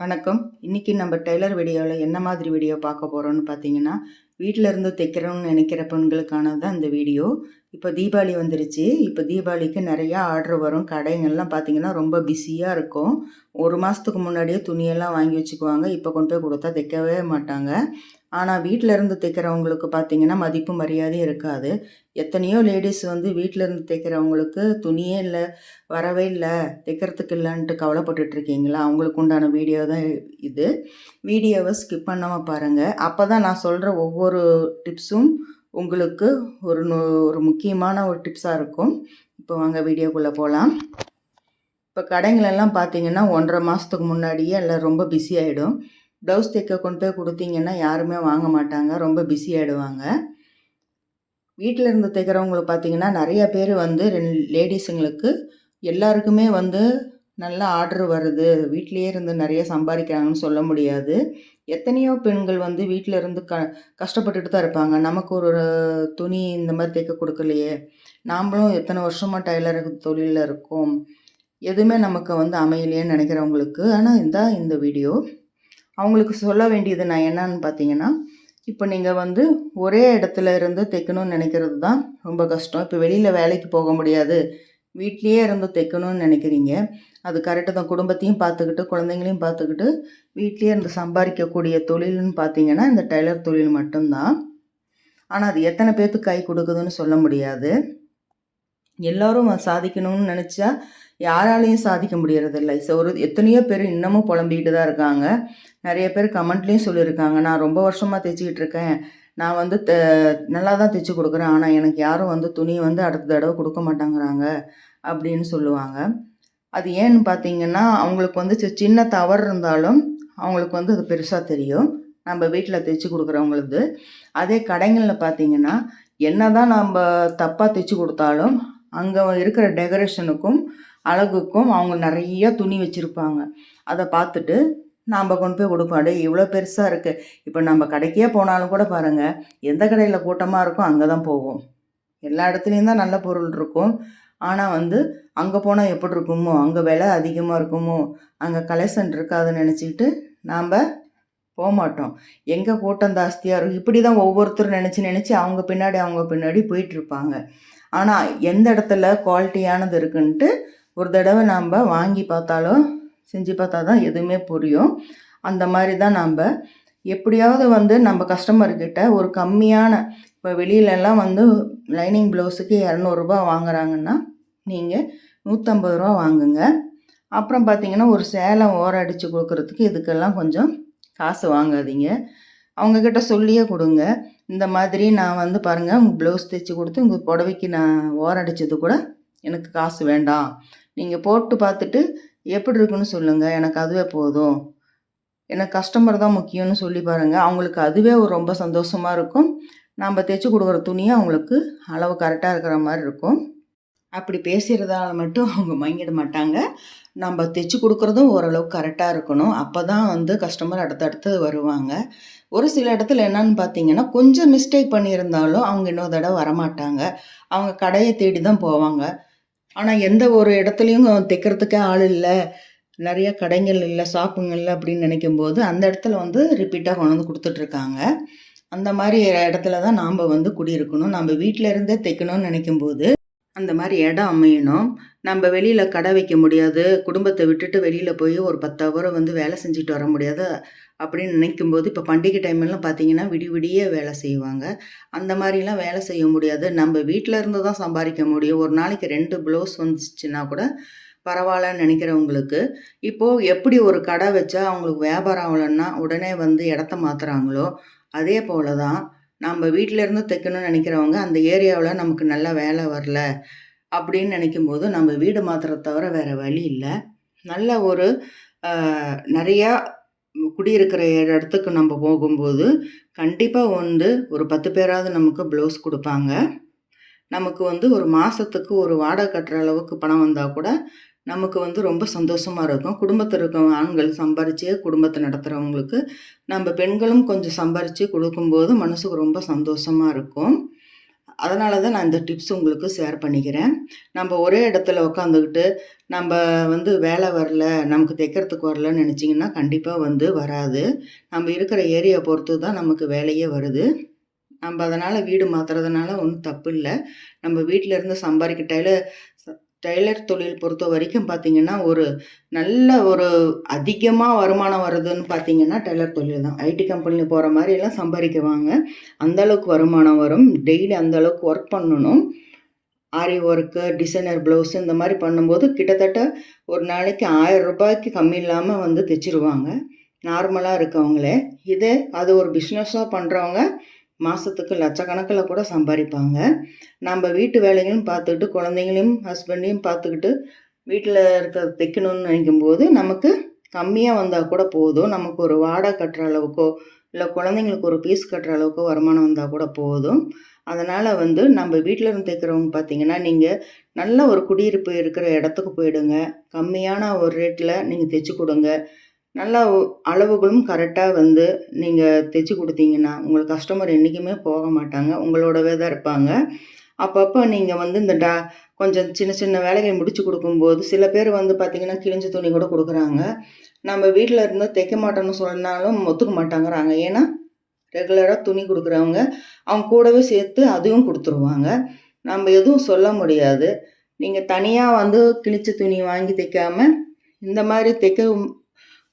வணக்கம். இன்னைக்கு நம்ம டெய்லர் வீடியோவில் என்ன மாதிரி வீடியோ பார்க்க போகிறோன்னு பார்த்தீங்கன்னா வீட்டில் இருந்து தைக்கிறோம்னு நினைக்கிற பெண்களுக்கானது தான் இந்த வீடியோ. இப்போ தீபாவளி வந்துருச்சு. இப்போ தீபாவளிக்கு நிறையா ஆர்டர் வரும். கடைங்கள்லாம் பார்த்தீங்கன்னா ரொம்ப பிஸியாக இருக்கும். ஒரு மாதத்துக்கு முன்னாடியே துணியெல்லாம் வாங்கி வச்சுக்குவாங்க. இப்போ கொண்டு போய் கொடுத்தா தைக்கவே மாட்டாங்க. ஆனால் வீட்டில் இருந்து தைக்கிறவங்களுக்கு பார்த்தீங்கன்னா மதிப்பு மரியாதையும் இருக்காது. எத்தனையோ லேடிஸ் வந்து வீட்டில் இருந்து தைக்கிறவங்களுக்கு துணியே இல்லை வரவே இல்லை தைக்கிறதுக்கு இல்லைன்ட்டு கவலைப்பட்டுட்டு இருக்கீங்களா அவங்களுக்கு உண்டான வீடியோ தான் இது. வீடியோவை ஸ்கிப் பண்ணாமல் பாருங்கள் அப்போ தான் நான் சொல்கிற ஒவ்வொரு டிப்ஸும் உங்களுக்கு ஒரு ஒரு முக்கியமான ஒரு டிப்ஸாக இருக்கும். இப்போ வாங்க வீடியோக்குள்ளே போகலாம் இப்போ கடைங்களெல்லாம் பார்த்தீங்கன்னா ஒன்றரை மாதத்துக்கு முன்னாடியே எல்லாம் ரொம்ப பிஸி ஆகிடும் ப்ளவுஸ் தைக்க கொண்டு போய் கொடுத்தீங்கன்னா யாருமே வாங்க மாட்டாங்க. ரொம்ப பிஸி ஆகிடுவாங்க வீட்டில் இருந்து தைக்கிறவங்களுக்கு பார்த்தீங்கன்னா நிறைய பேர் வந்து ரெண்டு லேடிஸுங்களுக்கு எல்லாருக்குமே வந்து நல்ல ஆர்டர் வருது. வீட்டிலேயே இருந்து நிறைய சம்பாதிக்கிறாங்கன்னு சொல்ல முடியாது. எத்தனையோ பெண்கள் வந்து வீட்டில் இருந்து க கஷ்டப்பட்டுட்டு தான் இருப்பாங்க. நமக்கு ஒரு துணி இந்த மாதிரி தைக்க கொடுக்கலையே. நாமளும் எத்தனை வருஷமாக டைலருக்கு தொழிலில் இருக்கோம். எதுவுமே நமக்கு வந்து அமையலையேன்னு நினைக்கிறவங்களுக்கு. ஆனால் இந்த இந்த வீடியோ அவங்களுக்கு சொல்ல வேண்டியது நான் என்னன்னு பார்த்தீங்கன்னா இப்போ நீங்கள் வந்து ஒரே இடத்துல இருந்து தைக்கணும்னு நினைக்கிறது தான் ரொம்ப கஷ்டம். இப்போ வெளியில் வேலைக்கு போக முடியாது. வீட்லேயே இருந்து தைக்கணும்னு நினைக்கிறீங்க. அது கரெக்டு தான். குடும்பத்தையும் பார்த்துக்கிட்டு குழந்தைங்களையும் பார்த்துக்கிட்டு வீட்லேயே இருந்து சம்பாதிக்கக்கூடிய தொழில்னு பார்த்தீங்கன்னா இந்த டைலர் தொழில் மட்டும்தான். ஆனால் அது எத்தனை பேர்த்துக்கு கை கொடுக்குதுன்னு சொல்ல முடியாது. எல்லோரும் சாதிக்கணும்னு நினச்சா யாராலையும் சாதிக்க முடியறதில்லை. ஸோ ஒரு எத்தனையோ பேர் இன்னமும் புலம்பிக்கிட்டு தான் இருக்காங்க. நிறைய பேர் கமெண்ட்லேயும் சொல்லியிருக்காங்க நான் ரொம்ப வருஷமாக தைச்சிக்கிட்டு இருக்கேன். நான் வந்து த நல்லா தான் தைச்சி கொடுக்குறேன். ஆனால் எனக்கு யாரும் வந்து துணி வந்து அடுத்த தடவை கொடுக்க மாட்டேங்கிறாங்க. அப்படின்னு சொல்லுவாங்க. அது ஏன்னு பார்த்தீங்கன்னா அவங்களுக்கு வந்து சி- சின்ன தவறு இருந்தாலும் அவங்களுக்கு வந்து அது பெருசாக தெரியும். நம்ம வீட்டில் தைச்சி கொடுக்குறவங்களுக்கு அதே கடைகளில் பார்த்தீங்கன்னா என்ன தான் நம்ம தப்பாக தைச்சி கொடுத்தாலும் அங்கே இருக்கிற டெக்கரேஷனுக்கும் அழகுக்கும் அவங்க நிறைய துணி வச்சுருப்பாங்க. அதை பார்த்துட்டு நாம் கொண்டு போய் கொடுப்போம். அடே இவ்வளோ பெருசாக இருக்குது இப்போ நம்ம கடைக்கே போனாலும் கூட பாருங்கள் எந்த கடையில் கூட்டமாக இருக்கோ அங்கே தான் போவோம். எல்லா இடத்துலையும் தான் நல்ல பொருள் இருக்கும். ஆனால் வந்து அங்கே போனால் எப்படி இருக்குமோ அங்கே விலை அதிகமாக இருக்குமோ அங்கே கலெக்ஷன் இருக்காதுன்னு நினச்சிக்கிட்டு நாம் போக மாட்டோம். எங்கே கூட்டம் ஜாஸ்தியாக இருக்கும் இப்படி தான் ஒவ்வொருத்தரும் நினச்சி நினச்சி அவங்க பின்னாடி அவங்க பின்னாடி போயிட்டுருப்பாங்க ஆனால் எந்த இடத்துல குவாலிட்டியானது இருக்குன்ட்டு ஒரு தடவை நாம் வாங்கி பார்த்தாலும் செஞ்சு பார்த்தா தான் எதுவுமே புரியும். அந்த மாதிரி தான் நாம் எப்படியாவது வந்து நம்ம கஸ்டமர்கிட்ட ஒரு கம்மியான இப்போ வெளியிலலாம் வந்து லைனிங் ப்ளவுஸுக்கு இரநூறுபா வாங்குறாங்கன்னா நீங்கள் நூற்றம்பது ரூபா வாங்குங்க. அப்புறம் பார்த்தீங்கன்னா ஒரு சேலை ஓரடித்து அடித்து கொடுக்குறதுக்கு இதுக்கெல்லாம் கொஞ்சம் காசு வாங்காதீங்க. அவங்கக்கிட்ட சொல்லியே கொடுங்க. இந்த மாதிரி நான் வந்து பாருங்கள் உங்கள் ப்ளவுஸ் தைச்சி கொடுத்து உங்கள் புடவைக்கு நான் ஓரம் கூட எனக்கு காசு வேண்டாம். நீங்கள் போட்டு பார்த்துட்டு எப்படி இருக்குன்னு சொல்லுங்கள் எனக்கு அதுவே போதும். எனக்கு கஸ்டமர் தான் முக்கியம்னு சொல்லி பாருங்கள் அவங்களுக்கு அதுவே ஒரு ரொம்ப சந்தோஷமாக இருக்கும். நம்ம தைச்சி கொடுக்குற துணியை அவங்களுக்கு அளவு கரெக்டாக இருக்கிற மாதிரி இருக்கும். அப்படி பேசுகிறதால மட்டும் அவங்க மயங்கிட மாட்டாங்க. நம்ம தைச்சி கொடுக்குறதும் ஓரளவுக்கு கரெக்டாக இருக்கணும். அப்போ தான் வந்து கஸ்டமர் அடுத்தடுத்து வருவாங்க. ஒரு சில இடத்துல என்னன்னு பார்த்தீங்கன்னா கொஞ்சம் மிஸ்டேக் பண்ணியிருந்தாலும் அவங்க இன்னொரு தடவை வரமாட்டாங்க. அவங்க கடையை தேடி தான் போவாங்க. ஆனால் எந்த ஒரு இடத்துலையும் தைக்கிறதுக்கே ஆள் இல்லை. நிறைய கடைகள் இல்லை ஷாப்புங்க இல்லை அப்படின்னு நினைக்கும் போது அந்த இடத்துல வந்து ரிப்பீட்டாக கொண்டு வந்து கொடுத்துட்ருக்காங்க. அந்த மாதிரி இடத்துல தான் நாம் வந்து குடியிருக்கணும். நம்ம வீட்டில் இருந்தே தைக்கணும்னு நினைக்கும் போது அந்த மாதிரி இடம் அமையணும். நம்ம வெளியில் கடை வைக்க முடியாது. குடும்பத்தை விட்டுட்டு வெளியில் போய் ஒரு பத்து ஹவர் வந்து வேலை செஞ்சுட்டு வர முடியாது அப்படின்னு நினைக்கும்போது இப்போ பண்டிகை டைம்லாம் பார்த்தீங்கன்னா விடி விடிய வேலை செய்வாங்க. அந்த மாதிரிலாம் வேலை செய்ய முடியாது. நம்ம வீட்டில் இருந்து தான் சம்பாதிக்க முடியும். ஒரு நாளைக்கு ரெண்டு ப்ளவுஸ் வந்துச்சுன்னா கூட பரவாயில்லன்னு நினைக்கிறவங்களுக்கு இப்போது எப்படி ஒரு கடை வச்சா அவங்களுக்கு வியாபாரம் ஆகலைன்னா உடனே வந்து இடத்த மாற்றுறாங்களோ அதே போல தான் நம்ம வீட்டிலேருந்து தைக்கணும்னு நினைக்கிறவங்க அந்த ஏரியாவில் நமக்கு நல்ல வேலை வரல அப்படின்னு நினைக்கும்போது நம்ம வீடு மாத்திரை தவிர வேறு வழி இல்லை. நல்ல ஒரு நிறையா குடியிருக்கிற இடத்துக்கு நம்ம போகும்போது கண்டிப்பாக வந்து ஒரு பத்து பேராவது நமக்கு ப்ளவுஸ் கொடுப்பாங்க. நமக்கு வந்து ஒரு மாதத்துக்கு ஒரு வாடகை கட்டுற அளவுக்கு பணம் வந்தால் கூட நமக்கு வந்து ரொம்ப சந்தோஷமாக இருக்கும். குடும்பத்தில் இருக்க ஆண்கள் சம்பாரித்து குடும்பத்தை நடத்துகிறவங்களுக்கு நம்ம பெண்களும் கொஞ்சம் சம்பாரித்து கொடுக்கும்போது மனசுக்கு ரொம்ப சந்தோஷமாக இருக்கும். அதனால தான் நான் இந்த டிப்ஸ் உங்களுக்கு ஷேர் பண்ணிக்கிறேன். நம்ம ஒரே இடத்துல உட்காந்துக்கிட்டு நம்ம வந்து வேலை வரல நமக்கு தைக்கிறதுக்கு வரலன்னு நினச்சிங்கன்னா கண்டிப்பாக வந்து வராது. நம்ம இருக்கிற ஏரியா பொறுத்து தான் நமக்கு வேலையே வருது. நம்ம அதனால் வீடு மாற்றுறதுனால ஒன்றும் தப்பு இல்லை. நம்ம வீட்டில் இருந்து சம்பாதிக்க டெய்லர் தொழில் பொறுத்த வரைக்கும் பார்த்தீங்கன்னா ஒரு நல்ல ஒரு அதிகமாக வருமானம் வருதுன்னு பார்த்தீங்கன்னா டெய்லர் தொழில் தான். ஐடி கம்பெனியில் போகிற மாதிரிலாம் சம்பாதிக்குவாங்க. அந்த அளவுக்கு வருமானம் வரும். டெய்லி அந்த அளவுக்கு ஒர்க் பண்ணணும். ஆரி ஒர்க்கு டிசைனர் ப்ளவுஸ் இந்த மாதிரி பண்ணும்போது கிட்டத்தட்ட ஒரு நாளைக்கு ஆயிரம் ரூபாய்க்கு கம்மி இல்லாமல் வந்து தைச்சிருவாங்க. நார்மலாக இருக்கவங்களே. இதே அது ஒரு பிஸ்னஸாக பண்ணுறவங்க மாதத்துக்கு லட்சக்கணக்கில் கூட சம்பாதிப்பாங்க நம்ம வீட்டு வேலைகளும் பார்த்துக்கிட்டு குழந்தைங்களையும் ஹஸ்பண்டையும் பார்த்துக்கிட்டு வீட்டில் இருக்கிற தைக்கணும்னு நினைக்கும் போது நமக்கு கம்மியாக வந்தால் கூட போதும். நமக்கு ஒரு வாடகை கட்டுற அளவுக்கோ இல்லை குழந்தைங்களுக்கு ஒரு பீஸ் கட்டுற அளவுக்கோ வருமானம் வந்தால் கூட போதும். அதனால் வந்து நம்ம வீட்டில் இருந்து தைக்கிறவங்க பார்த்தீங்கன்னா நீங்கள் நல்ல ஒரு குடியிருப்பு இருக்கிற இடத்துக்கு போயிடுங்க. கம்மியான ஒரு ரேட்டில் நீங்கள் தைச்சி கொடுங்க. நல்லா அளவுகளும் கரெக்டாக வந்து நீங்கள் தைச்சி கொடுத்தீங்கன்னா உங்களுக்கு கஸ்டமர் என்றைக்குமே போக மாட்டாங்க. உங்களோடவே தான் இருப்பாங்க. அப்பப்போ நீங்கள் வந்து இந்த டா கொஞ்சம் சின்ன சின்ன வேலைகள் முடித்து கொடுக்கும்போது சில பேர் வந்து பார்த்திங்கன்னா கிழிஞ்ச துணி கூட கொடுக்குறாங்க. நம்ம வீட்டில் இருந்து தைக்க மாட்டோன்னு சொன்னாலும் ஒத்துக்க மாட்டாங்கிறாங்க. ஏன்னா ரெகுலராக துணி கொடுக்குறவங்க அவங்க கூடவே சேர்த்து அதையும் கொடுத்துருவாங்க. நம்ம எதுவும் சொல்ல முடியாது. நீங்கள் தனியாக வந்து கிழிச்ச துணி வாங்கி தைக்காமல் இந்த மாதிரி தைக்க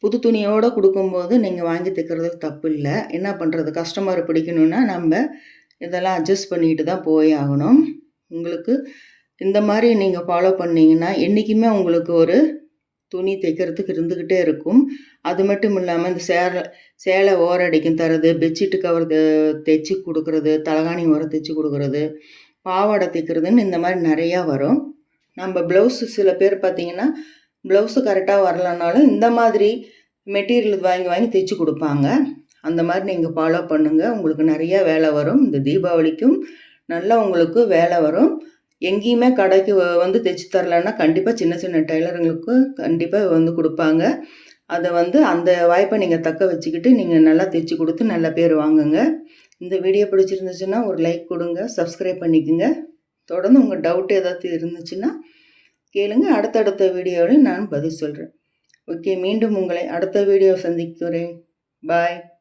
புது துணியோடு கொடுக்கும்போது நீங்கள் வாங்கி தைக்கிறது தப்பு இல்லை என்ன பண்ணுறது கஸ்டமர் பிடிக்கணுன்னா நம்ம இதெல்லாம் அட்ஜஸ்ட் பண்ணிட்டு தான் போய் ஆகணும். உங்களுக்கு இந்த மாதிரி நீங்கள் ஃபாலோ பண்ணிங்கன்னா என்றைக்குமே உங்களுக்கு ஒரு துணி தைக்கிறதுக்கு இருந்துக்கிட்டே இருக்கும். அது மட்டும் இல்லாமல் இந்த சேலை சேலை ஓரடிக்கும் தரது பெட்ஷீட்டு கவர் தைச்சி கொடுக்குறது தலகாணி ஓரம் தைச்சி கொடுக்குறது பாவாடை தைக்கிறதுன்னு இந்த மாதிரி நிறையா வரும். நம்ம ப்ளவுஸ் சில பேர் பார்த்திங்கன்னா ப்ளவுஸு கரெக்டாக வரலனாலும் இந்த மாதிரி மெட்டீரியல் வாங்கி வாங்கி தைச்சி கொடுப்பாங்க. அந்த மாதிரி நீங்கள் ஃபாலோ பண்ணுங்கள் உங்களுக்கு நிறையா வேலை வரும். இந்த தீபாவளிக்கும் நல்லா உங்களுக்கு வேலை வரும். எங்கேயுமே கடைக்கு வந்து தைச்சி தரலன்னா கண்டிப்பாக சின்ன சின்ன டெய்லருங்களுக்கு கண்டிப்பாக வந்து கொடுப்பாங்க. அதை வந்து அந்த வாய்ப்பை நீங்கள் தக்க வச்சுக்கிட்டு நீங்கள் நல்லா தைச்சி கொடுத்து நல்ல பேர் வாங்குங்க. இந்த வீடியோ பிடிச்சிருந்துச்சுன்னா ஒரு லைக் கொடுங்க. சப்ஸ்கிரைப் பண்ணிக்கோங்க. தொடர்ந்து உங்கள் டவுட் ஏதாவது இருந்துச்சுன்னா கேளுங்க. அடுத்தடுத்த வீடியோவில் நான் பதில் சொல்கிறேன் ஓகே மீண்டும் உங்களை அடுத்த வீடியோ சந்திக்கிறேன். பாய்.